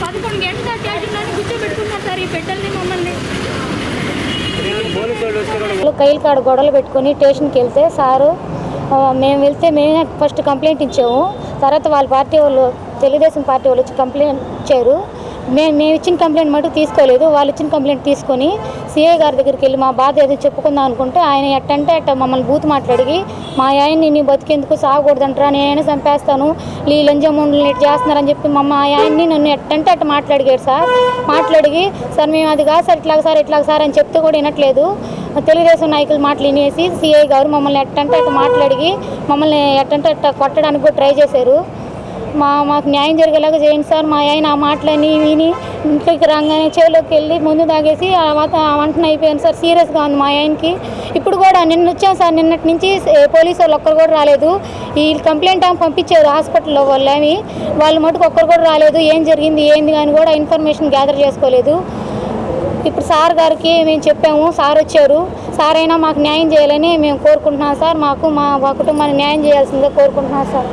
పదకొండు సార్ ఈ మమ్మల్ని కైలు కాడ గొడవలు పెట్టుకొని స్టేషన్కి వెళ్తే సారు మేము వెళ్తే మేమే ఫస్ట్ కంప్లైంట్ ఇచ్చాము. తర్వాత వాళ్ళ పార్టీ వాళ్ళు తెలుగుదేశం పార్టీ వాళ్ళు వచ్చి కంప్లైంట్ ఇచ్చారు. మేము మేము ఇచ్చిన కంప్లైంట్ మటుకు తీసుకోలేదు. వాళ్ళు ఇచ్చిన కంప్లైంట్ తీసుకొని సిఐ గారి దగ్గరికి వెళ్ళి మా బాధ ఏదో చెప్పుకుందాం అనుకుంటే ఆయన ఎట్టంటే అట్ట మమ్మల్ని బూత్ మాట్లాడి మా ఆయన్ని నీ బతికేందుకు సాగకూడదంటారా నేను చంపేస్తాను. ఈ లంజముండలు ఇటు చేస్తున్నారని చెప్పి మా ఆయన్ని నన్ను ఎట్టంటే అట్ట మాట్లాడిగాడు సార్. మాట్లాడి సార్ మేము అది కాదు సార్ ఇట్లాగ సార్ ఇట్లాగ సార్ అని చెప్తే కూడా వినట్లేదు. తెలుగుదేశం నాయకులు మాటలు వినేసి సిఐ గారు మమ్మల్ని ఎట్టంటే అట్ట మాట్లాడి మమ్మల్ని ఎట్టంటే అట్ట కొట్టడానికి కూడా ట్రై చేశారు. మా మాకు న్యాయం జరిగేలాగా చేయండి సార్. మా ఆయన ఆ మాటలని విని ఇంట్లోకి రాగానే చేలోకి వెళ్ళి ముందు తాగేసి ఆ వాత ఆ వంటన అయిపోయాను సార్. సీరియస్గా ఉంది మా ఆయనకి. ఇప్పుడు కూడా నిన్న వచ్చాం సార్. నిన్నటి నుంచి పోలీసు వాళ్ళు ఒక్కరు కూడా రాలేదు. ఈ కంప్లైంట్ ఆమె పంపించారు హాస్పిటల్లో వాళ్ళని. వాళ్ళు మటుకు ఒక్కరు కూడా రాలేదు. ఏం జరిగింది ఏంది అని కూడా ఇన్ఫర్మేషన్ గ్యాదర్ చేసుకోలేదు. ఇప్పుడు సార్ గారికి మేము చెప్పాము. సార్ వచ్చారు. సార్ అయినా మాకు న్యాయం చేయాలని మేము కోరుకుంటున్నాం సార్. మాకు మా మా కుటుంబానికి న్యాయం చేయాల్సిందే కోరుకుంటున్నాం సార్.